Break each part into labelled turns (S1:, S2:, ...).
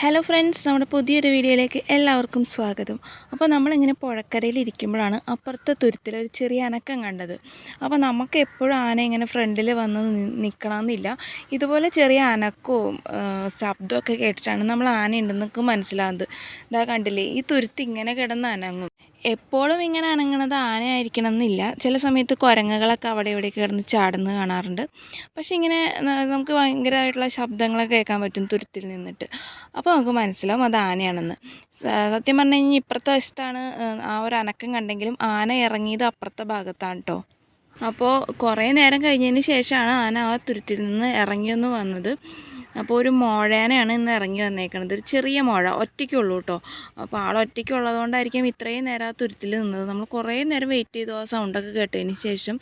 S1: Hello friends നമ്മുടെ പുതിയൊരു വീഡിയോയിലേക്ക് എല്ലാവർക്കും സ്വാഗതം. അപ്പോൾ നമ്മളിങ്ങനെ പുഴക്കരയിൽ ഇരിക്കുമ്പോഴാണ് അപ്പുറത്തെ തുരുത്തിൽ ഒരു ചെറിയ അനക്കം കണ്ടത്. അപ്പോൾ നമുക്ക് എപ്പോഴും ആന ഇങ്ങനെ ഫ്രണ്ടിൽ വന്ന് നിൽക്കണമെന്നില്ല ഇതുപോലെ ചെറിയ അനക്കവും ശബ്ദമൊക്കെ കേട്ടിട്ടാണ് നമ്മൾ ആന ഉണ്ടെന്നൊക്കെ മനസ്സിലാകുന്നത്. ഇതാ കണ്ടില്ലേ ഈ തുരുത്ത് ഇങ്ങനെ കിടന്ന് അനങ്ങും. എപ്പോഴും ഇങ്ങനെ അനങ്ങണത് ആനയായിരിക്കണം എന്നില്ല ചില സമയത്ത് കുരങ്ങുകളൊക്കെ അവിടെ ഇവിടെ കിടന്ന് ചാടുന്നത് കാണാറുണ്ട്. പക്ഷേ ഇങ്ങനെ നമുക്ക് ഭയങ്കരമായിട്ടുള്ള ശബ്ദങ്ങളൊക്കെ കേൾക്കാൻ പറ്റും തുരുത്തിൽ നിന്നിട്ട്. അപ്പോൾ നമുക്ക് മനസ്സിലാവും അത് ആനയാണെന്ന്. സത്യം പറഞ്ഞു കഴിഞ്ഞാൽ ഇപ്പുറത്തെ വശത്താണ് ആ ഒരു അനക്കം കണ്ടെങ്കിലും ആന ഇറങ്ങിയത് അപ്പുറത്തെ ഭാഗത്താണ് കേട്ടോ അപ്പോൾ കുറേ നേരം കഴിഞ്ഞതിന് ശേഷമാണ് ആന ആ തുരുത്തിൽ നിന്ന് ഇറങ്ങിയൊന്ന് വന്നത്. അപ്പോൾ ഒരു മോഴേനെയാണ് ഇന്ന് ഇറങ്ങി വന്നേക്കണത്. ഒരു ചെറിയ മോഴ ഒറ്റയ്ക്കുള്ളൂ കേട്ടോ അപ്പോൾ ആൾ ഒറ്റയ്ക്കുള്ളതുകൊണ്ടായിരിക്കും ഇത്രയും നേരം ആ തുരുത്തിൽ നിന്നത്. നമ്മൾ കുറേ നേരം വെയിറ്റ് ചെയ്തു ആ സൗണ്ടൊക്കെ കേട്ടതിന് ശേഷം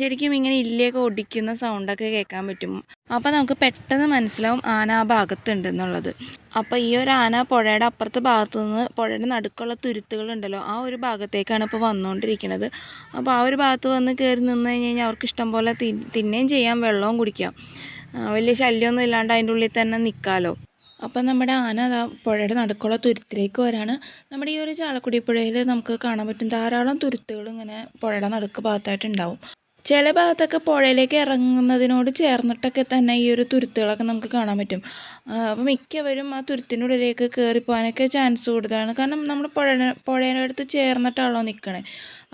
S1: ശരിക്കും ഇങ്ങനെ ഇല്ലയൊക്കെ ഒടിക്കുന്ന സൗണ്ടൊക്കെ കേൾക്കാൻ പറ്റും. അപ്പോൾ നമുക്ക് പെട്ടെന്ന് മനസ്സിലാവും ആന ആ ഭാഗത്തുണ്ടെന്നുള്ളത്. അപ്പോൾ ഈ ഒരു ആന പുഴയുടെ അപ്പുറത്തെ ഭാഗത്തു നിന്ന് പുഴയുടെ നടുക്കുള്ള തുരുത്തുകളുണ്ടല്ലോ ആ ഒരു ഭാഗത്തേക്കാണ് ഇപ്പോൾ വന്നുകൊണ്ടിരിക്കുന്നത് അപ്പോൾ ആ ഒരു ഭാഗത്ത് വന്ന് കയറി നിന്ന് കഴിഞ്ഞ് കഴിഞ്ഞാൽ അവർക്ക് ഇഷ്ടം പോലെ തി തിന്നുകയും ചെയ്യാം വെള്ളവും കുടിക്കാം. വലിയ ശല്യമൊന്നും ഇല്ലാണ്ട് അതിന്റെ ഉള്ളിൽ തന്നെ നിൽക്കാമല്ലോ അപ്പം നമ്മുടെ ആന അതാ പുഴയുടെ നടുക്കുള്ള തുരുത്തിലേക്ക് വരാണ്. നമ്മുടെ ഈ ഒരു ചാലക്കുടി പുഴയിൽ നമുക്ക് കാണാൻ പറ്റും ധാരാളം തുരുത്തുകൾ ഇങ്ങനെ പുഴയുടെ നടുക്ക് ഭാഗത്തായിട്ട് ഉണ്ടാവും. ചില ഭാഗത്തൊക്കെ പുഴയിലേക്ക് ഇറങ്ങുന്നതിനോട് ചേർന്നിട്ടൊക്കെ തന്നെ ഈ ഒരു തുരുത്തുകളൊക്കെ നമുക്ക് കാണാൻ പറ്റും. അപ്പോൾ മിക്കവരും ആ തുരുത്തിന്റെ ഉള്ളിലേക്ക് കയറിപ്പോകാനൊക്കെ ചാൻസ് കൂടുതലാണ്. കാരണം നമ്മൾ പുഴ പുഴയുടെ അടുത്ത് ചേർന്നിട്ടാണല്ലോ നിൽക്കണേ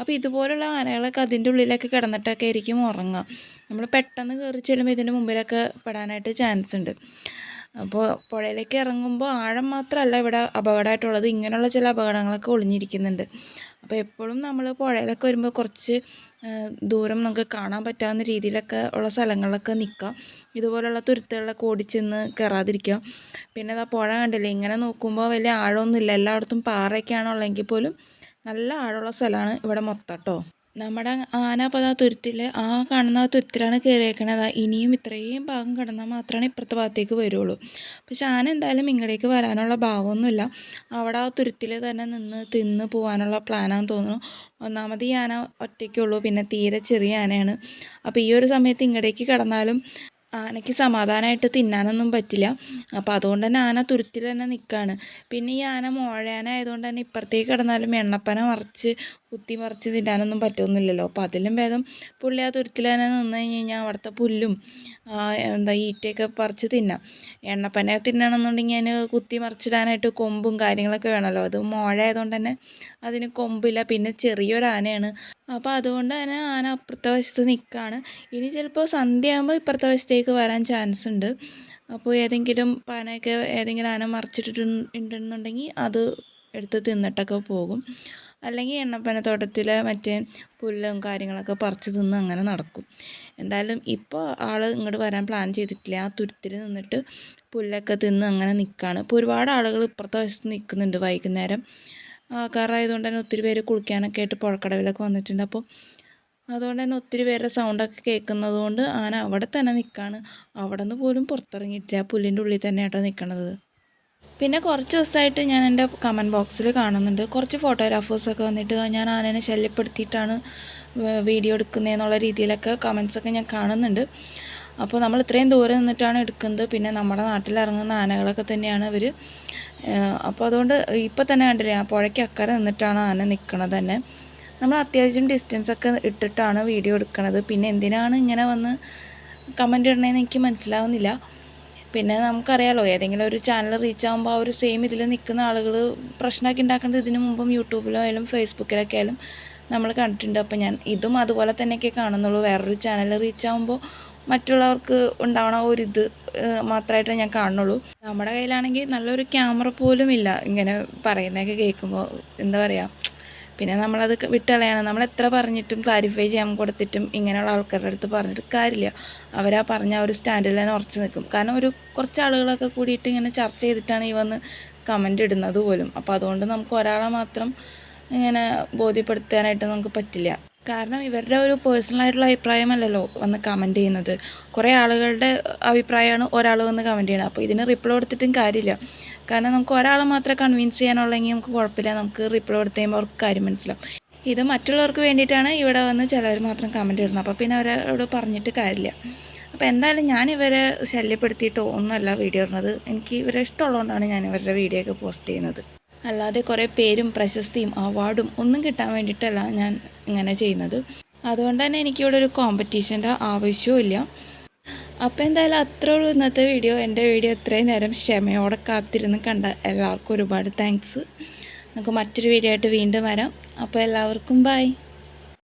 S1: അപ്പോൾ ഇതുപോലുള്ള ആനകളൊക്കെ അതിന്റെ ഉള്ളിലൊക്കെ കിടന്നിട്ടൊക്കെ ആയിരിക്കും ഉറങ്ങുക. നമ്മൾ പെട്ടെന്ന് കയറി ചെല്ലുമ്പോൾ ഇതിന്റെ മുമ്പിലൊക്കെ പെടാനായിട്ട് ചാൻസ് ഉണ്ട്. അപ്പോൾ പുഴയിലേക്ക് ഇറങ്ങുമ്പോൾ ആഴം മാത്രമല്ല ഇവിടെ അപകടമായിട്ടുള്ളത്. ഇങ്ങനെയുള്ള ചില അപകടങ്ങളൊക്കെ ഒളിഞ്ഞിരിക്കുന്നുണ്ട്. അപ്പോൾ എപ്പോഴും നമ്മൾ പുഴയിലൊക്കെ വരുമ്പോൾ കുറച്ച് ദൂരം നമുക്ക് കാണാൻ പറ്റാവുന്ന രീതിയിലൊക്കെ ഉള്ള സ്ഥലങ്ങളിലൊക്കെ നിൽക്കാം ഇതുപോലുള്ള തുരുത്തുകളിലൊക്കെ ഓടിച്ചെന്ന് കയറാതിരിക്കുക പിന്നെ അതാ പുഴ കണ്ടില്ലേ? ഇങ്ങനെ നോക്കുമ്പോൾ വലിയ ആഴമൊന്നുമില്ല. എല്ലായിടത്തും പാറയൊക്കെയാണുള്ളതെങ്കിൽ പോലും നല്ല ആഴമുള്ള സ്ഥലമാണ് ഇവിടെ മൊത്തം കേട്ടോ നമ്മുടെ ആന അപ്പോൾ തുരുത്തിൽ ആ കാണുന്ന ആ തുരുത്തിലാണ് കയറിയേക്കണത് ഇനിയും ഇത്രയും ഭാഗം കടന്നാൽ മാത്രമാണ് ഇപ്പുറത്തെ ഭാഗത്തേക്ക് വരുള്ളൂ. പക്ഷെ ആന എന്തായാലും ഇങ്ങടേക്ക് വരാനുള്ള ഭാവമൊന്നുമില്ല അവിടെ ആ തുരുത്തിൽ തന്നെ നിന്ന് തിന്ന് പോകാനുള്ള പ്ലാനാന്ന് തോന്നുന്നു. ഒന്നാമത് ഈ ആന ഒറ്റയ്ക്കുള്ളൂ. പിന്നെ തീരെ ചെറിയ ആനയാണ്. അപ്പോൾ ഈ ഒരു സമയത്ത് ഇങ്ങടേക്ക് കടന്നാലും ആനയ്ക്ക് സമാധാനമായിട്ട് തിന്നാനൊന്നും പറ്റില്ല. അപ്പോൾ അതുകൊണ്ട് തന്നെ ആന തുരുത്തിൽ തന്നെ നിൽക്കുകയാണ് പിന്നെ ഈ ആന മോഴയാന ആയതുകൊണ്ട് തന്നെ ഇപ്പുറത്തേക്ക് കിടന്നാലും എണ്ണപ്പന മറിച്ച് കുത്തി മറിച്ച് തിന്നാനൊന്നും പറ്റുന്നില്ലല്ലോ അപ്പോൾ അതിലും ഭേദം പുള്ളി ആ തുരുത്തിൽ തന്നെ നിന്ന് കഴിഞ്ഞ് കഴിഞ്ഞാൽ അവിടുത്തെ പുല്ലും എന്താ ഈറ്റയൊക്കെ പറിച്ച് തിന്നാം. എണ്ണപ്പന തിന്നണമെന്നുണ്ടെങ്കിൽ അതിന് കുത്തി മറിച്ചിടാനായിട്ട് കൊമ്പും കാര്യങ്ങളൊക്കെ വേണമല്ലോ. അത് മോഴ ആയതുകൊണ്ട് തന്നെ അതിന് കൊമ്പില്ല. പിന്നെ ചെറിയൊരു ആനയാണ്. അപ്പോൾ അതുകൊണ്ട് തന്നെ ആന അപ്പുറത്തെ വശത്ത് നിൽക്കുകയാണ് ഇനി ചിലപ്പോൾ സന്ധ്യയാകുമ്പോൾ ഇപ്പുറത്തെ വശത്തേക്ക് വരാൻ ചാൻസ് ഉണ്ട്. അപ്പോൾ ഏതെങ്കിലും പാനയൊക്കെ ഏതെങ്കിലും ആന മറിച്ചിട്ടിട്ടുണ്ടെന്നുണ്ടെങ്കിൽ അത് എടുത്ത് തിന്നിട്ടൊക്കെ പോകും. അല്ലെങ്കിൽ എണ്ണപ്പനത്തോട്ടത്തിലെ മറ്റേ പുല്ലും കാര്യങ്ങളൊക്കെ പറിച്ച് തിന്ന് അങ്ങനെ നടക്കും. എന്തായാലും ഇപ്പോൾ ആൾ ഇങ്ങോട്ട് വരാൻ പ്ലാൻ ചെയ്തിട്ടില്ല. ആ തുരുത്തിൽ നിന്നിട്ട് പുല്ലൊക്കെ തിന്ന് അങ്ങനെ നിൽക്കുകയാണ് ഇപ്പോൾ ഒരുപാട് ആളുകൾ ഇപ്പുറത്തെ വശത്ത് നിൽക്കുന്നുണ്ട് വൈകുന്നേരം. ആൾക്കാരായതുകൊണ്ട് തന്നെ ഒത്തിരി പേര് കുളിക്കാനൊക്കെ ആയിട്ട് പുഴക്കടവിലൊക്കെ വന്നിട്ടുണ്ട്. അപ്പോൾ അതുകൊണ്ട് തന്നെ ഒത്തിരി പേരുടെ സൗണ്ടൊക്കെ കേൾക്കുന്നത് കൊണ്ട് ആന അവിടെ തന്നെ നിൽക്കുകയാണ് അവിടെ നിന്ന് പോലും പുറത്തിറങ്ങിയിട്ടില്ല. പുല്ലിന്റെ ഉള്ളിൽ തന്നെ ആട്ടോ നിൽക്കണത് പിന്നെ കുറച്ച് ദിവസമായിട്ട് ഞാൻ എന്റെ കമന്റ് ബോക്സിൽ കാണുന്നുണ്ട്. കുറച്ച് ഫോട്ടോഗ്രാഫേഴ്സൊക്കെ വന്നിട്ട് ഞാൻ ആനേനെ ശല്യപ്പെടുത്തിയിട്ടാണ് വീഡിയോ എടുക്കുന്നതെന്നുള്ള രീതിയിലൊക്കെ കമൻസൊക്കെ ഞാൻ കാണുന്നുണ്ട്. അപ്പോൾ നമ്മൾ ഇത്രയും ദൂരെ നിന്നിട്ടാണ് എടുക്കുന്നത്. പിന്നെ നമ്മുടെ നാട്ടിൽ ഇറങ്ങുന്ന ആനകളൊക്കെ തന്നെയാണ് ഇവർ അപ്പോൾ അതുകൊണ്ട് ഇപ്പോൾ തന്നെ കണ്ടില്ലേ പുഴയ്ക്ക് അക്കരെ നിന്നിട്ടാണ് ആന നിൽക്കണത് തന്നെ. നമ്മൾ അത്യാവശ്യം ഡിസ്റ്റൻസ് ഒക്കെ ഇട്ടിട്ടാണ് വീഡിയോ എടുക്കുന്നത് പിന്നെ എന്തിനാണ് ഇങ്ങനെ വന്ന് കമന്റ് ഇടണേന്ന് എനിക്ക് മനസ്സിലാവുന്നില്ല. പിന്നെ നമുക്കറിയാലോ ഏതെങ്കിലും ഒരു ചാനൽ റീച്ച് ആകുമ്പോൾ ആ ഒരു സെയിം ഇതിൽ നിൽക്കുന്ന ആളുകൾ പ്രശ്നമൊക്കെ ഉണ്ടാക്കുന്നത് ഇതിനു മുമ്പും യൂട്യൂബിലോ ആയാലും ഫേസ്ബുക്കിലൊക്കെ ആയാലും നമ്മൾ കണ്ടിട്ടുണ്ട്. അപ്പോൾ ഞാൻ ഇതും അതുപോലെ തന്നെയൊക്കെ കാണുന്നുള്ളൂ. വേറൊരു ചാനൽ റീച്ച് ആകുമ്പോൾ മറ്റുള്ളവർക്ക് ഉണ്ടാവണ ഒരു ഇത് മാത്രമായിട്ട് ഞാൻ കാണുന്നുള്ളൂ. നമ്മുടെ കയ്യിലാണെങ്കിൽ നല്ലൊരു ക്യാമറ പോലും ഇല്ല ഇങ്ങനെ പറയുന്നതൊക്കെ കേൾക്കുമ്പോൾ എന്താ പറയുക പിന്നെ നമ്മളത് വിട്ടളയാണ്. നമ്മൾ എത്ര പറഞ്ഞിട്ടും ക്ലാരിഫൈ ചെയ്യാൻ കൊടുത്തിട്ടും ഇങ്ങനെയുള്ള ആൾക്കാരുടെ അടുത്ത് പറഞ്ഞിട്ട് കാര്യമില്ല. അവരാ പറഞ്ഞ ഒരു സ്റ്റാൻഡിൽ തന്നെ ഉറച്ചു നിൽക്കും. കാരണം ഒരു കുറച്ച് ആളുകളൊക്കെ കൂടിയിട്ട് ഇങ്ങനെ ചർച്ച ചെയ്തിട്ടാണ് ഈ വന്ന് കമന്റ് ഇടുന്നത് പോലും. അപ്പോൾ അതുകൊണ്ട് നമുക്ക് ഒരാളെ മാത്രം ഇങ്ങനെ ബോധ്യപ്പെടുത്താനായിട്ട് നമുക്ക് പറ്റില്ല. കാരണം ഇവരുടെ ഒരു പേഴ്സണൽ ആയിട്ടുള്ള അഭിപ്രായമല്ലല്ലോ വന്ന് കമന്റ് ചെയ്യുന്നത്. കുറേ ആളുകളുടെ അഭിപ്രായമാണ് ഒരാൾ വന്ന് കമന്റ് ചെയ്യണത്. അപ്പോൾ ഇതിന് റിപ്ലൈ കൊടുത്തിട്ടും കാര്യമില്ല. കാരണം നമുക്ക് ഒരാളെ മാത്രം കൺവിൻസ് ചെയ്യാനുള്ളെങ്കിൽ നമുക്ക് കുഴപ്പമില്ല. നമുക്ക് റിപ്ലൈ കൊടുത്ത് കഴിയുമ്പോൾ അവർക്ക് കാര്യം മനസ്സിലാവും. ഇത് മറ്റുള്ളവർക്ക് വേണ്ടിയിട്ടാണ് ഇവിടെ വന്ന് ചിലർ മാത്രം കമന്റ് ഇടുന്നത്. അപ്പോൾ പിന്നെ അവരോട് പറഞ്ഞിട്ട് കാര്യമില്ല. അപ്പോൾ എന്തായാലും ഞാൻ ഇവരെ ശല്യപ്പെടുത്തിയിട്ടോ ഒന്നുമല്ല വീഡിയോ ഇടുന്നത്. എനിക്ക് ഇവരെ ഇഷ്ടമുള്ളതുകൊണ്ടാണ് ഞാൻ ഇവരുടെ വീഡിയോ ഒക്കെ പോസ്റ്റ് ചെയ്യുന്നത്. അല്ലാതെ കുറേ പേരും പ്രശസ്തിയും അവാർഡും ഒന്നും കിട്ടാൻ വേണ്ടിയിട്ടല്ല ഞാൻ ഇങ്ങനെ ചെയ്യുന്നത്. അതുകൊണ്ട് തന്നെ എനിക്കിവിടെ ഒരു കോമ്പറ്റീഷന്റെ ആവശ്യവും ഇല്ല. അപ്പോൾ എന്തായാലും അത്രേ ഉള്ളൂ ഇന്നത്തെ വീഡിയോ എന്റെ വീഡിയോ ഇത്രയും നേരം ക്ഷമയോടെ കാത്തിരുന്ന് കണ്ട എല്ലാവർക്കും ഒരുപാട് താങ്ക്സ് നമുക്ക് മറ്റൊരു വീഡിയോ ആയിട്ട് വീണ്ടും വരാം. അപ്പോൾ എല്ലാവർക്കും ബൈ